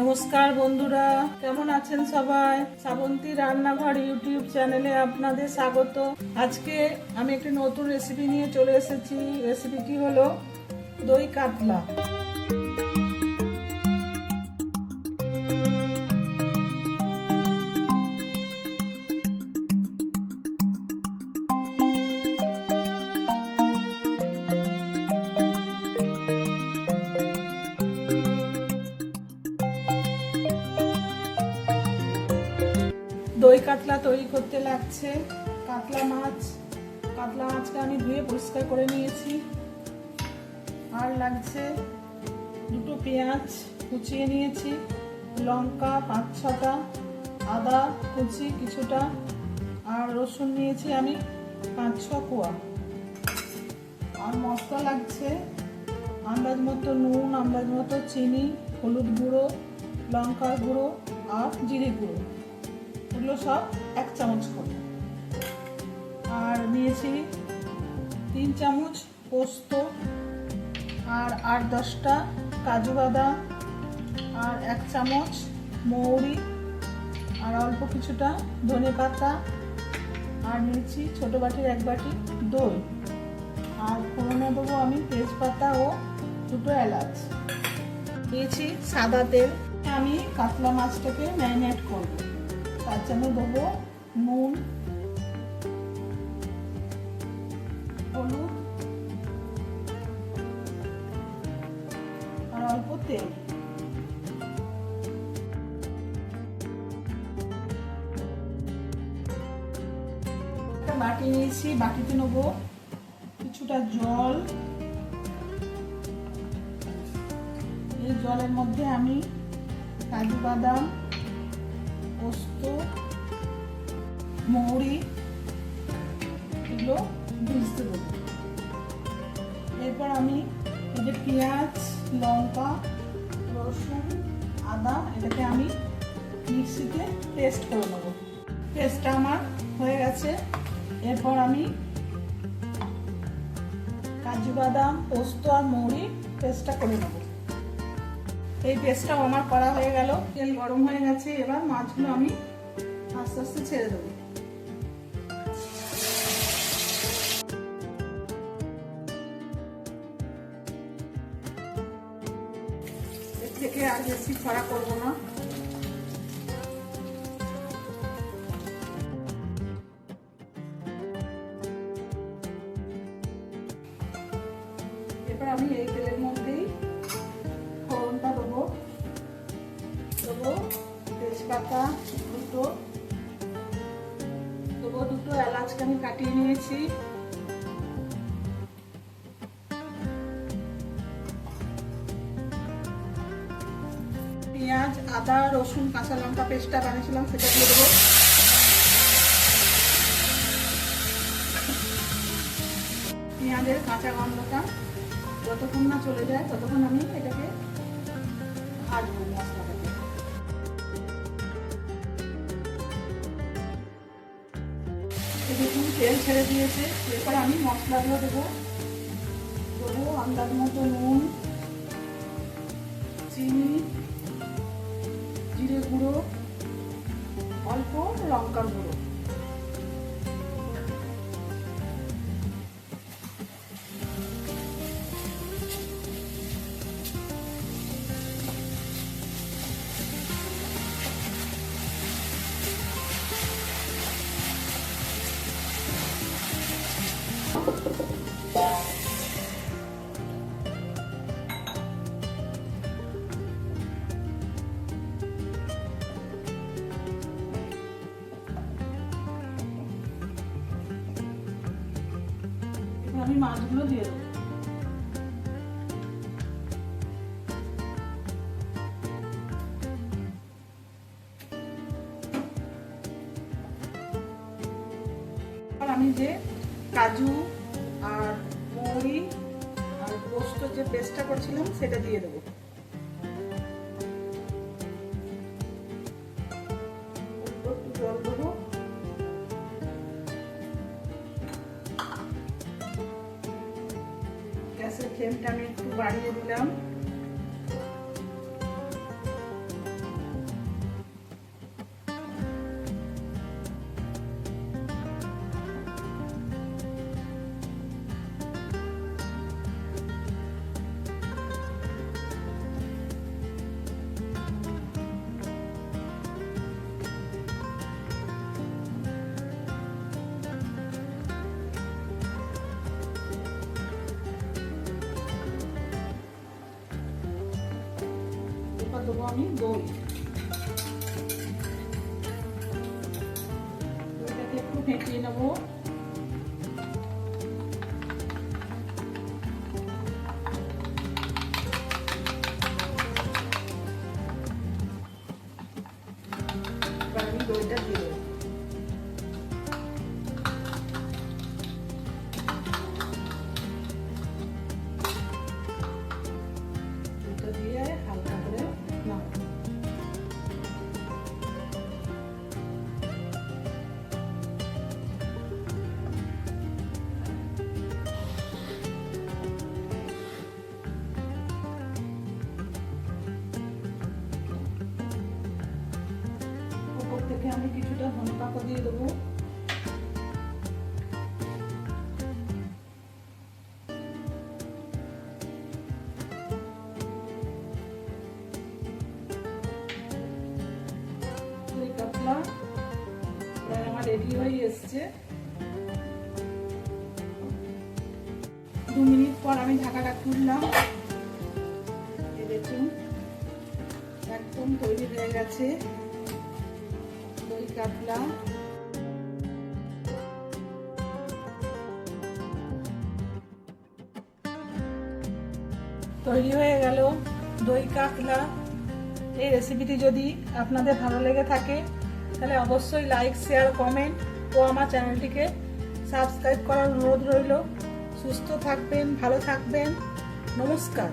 নমস্কার বন্ধুরা, কেমন আছেন সবাই? শ্রাবন্তী রান্নাঘর ইউটিউব চ্যানেলে আপনাদের স্বাগত। আজকে আমি একটি নতুন রেসিপি নিয়ে চলে এসেছি। রেসিপিটি হলো দই কাতলা। দই কাতলা তৈরি করতে লাগছে। কাতলা মাছ, কাতলা মাছকে আমি ধুয়ে পরিষ্কার করে নিয়েছি। আর লাগছে দুটো পেঁয়াজ কুচিয়ে নিয়েছি, লঙ্কা পাঁচ ছটা, আদা কুচি কিছুটা, আর রসুন নিয়েছি আমি পাঁচ ছ কোয়া। আর মশলা লাগছে আন্দাজ মতো নুন, আন্দাজ মতো চিনি, হলুদ গুঁড়ো, লঙ্কার গুঁড়ো আর জিরে গুঁড়ো। এগুলো সব এক চামচ করে। আর নিয়েছি তিন চামচ পোস্ত, আর আট দশটা কাজু বাদাম, আর এক চামচ মৌরি, আর অল্প কিছুটা ধনে পাতা, আর নিয়েছি ছোটো বাটির এক বাটি দই। আর ফোড়নে দেবো আমি তেজপাতা ও দুটো এলাচ। দিয়েছি সাদা তেল। আমি কাতলা মাছটাকে ম্যারিনেট করব। তার জন্য দেবো, নুন, হলুদ, আর অল্প তেল। বাটি নিয়েছি, বাটিতে নেব কিছুটা জল। এই জলের মধ্যে আমি কাজু বাদাম মৌরি, এগুলো ভিজতে দেবো। এরপর আমি এই যে পেঁয়াজ, লঙ্কা, রসুন, আদা, এটাকে আমি মিক্সিতে পেস্ট করে নেব। পেস্টটা আমার হয়ে গেছে। এরপর আমি কাজু বাদাম, পোস্ত আর মৌরি পেস্টটা করে নেব। এই পেস্টটাও আমার করা হয়ে গেল। তেল গরম হয়ে গেছে। এবার মাছগুলো আমি আস্তে আস্তে ছেড়ে দেবো। এর থেকে আর বেশি ছড়া করব না। এবার আমি এই তেলের মধ্যেই ফোড়নটা দেবো। দেবো তেজপাতা দুটো। দুটো এলাচকে আমি কাটিয়ে নিয়েছি। পেঁয়াজ, আদা, রসুন, কাঁচা লঙ্কা পেস্টটা বানিয়েছিলাম, সেটা দিয়ে দেবো। পেঁয়াজের কাঁচা গন্ধটা যতক্ষণ না চলে যায়, ততক্ষণ আমি এটাকে ভাজবো মশলাটাকে দেখুন তেল ছেড়ে দিয়েছে, এরপর আমি মশলাগুলো দেবো। দেবো আন্দাজ মতো নুন, চিনি জিরে গুঁড়ো অল্প লঙ্কার গুঁড়ো। এবার আমি মাছগুলো দিয়ে দেবো। আমি যে কাজু আর মৌরি আর পোস্ত যে পেস্টটা করছিলাম, সেটা দিয়ে দেবো। ফ্লেমটা আমি একটু বাড়িয়ে দিলাম। আমি দই দইটাকে একটু ফেটিয়ে নেব। দিয়ে দেবো আমার রেডি দু মিনিট পর আমি একদম তৈরি হয়ে গেছে। দই কাতলা তৈরি হয়ে গেল দই কাতলা। এই রেসিপিটি যদি আপনাদের ভালো লেগে থাকে, তাহলে অবশ্যই লাইক শেয়ার কমেন্ট ও আমার চ্যানেলটিকে সাবস্ক্রাইব করার অনুরোধ রইল। সুস্থ থাকবেন, ভালো থাকবেন। নমস্কার।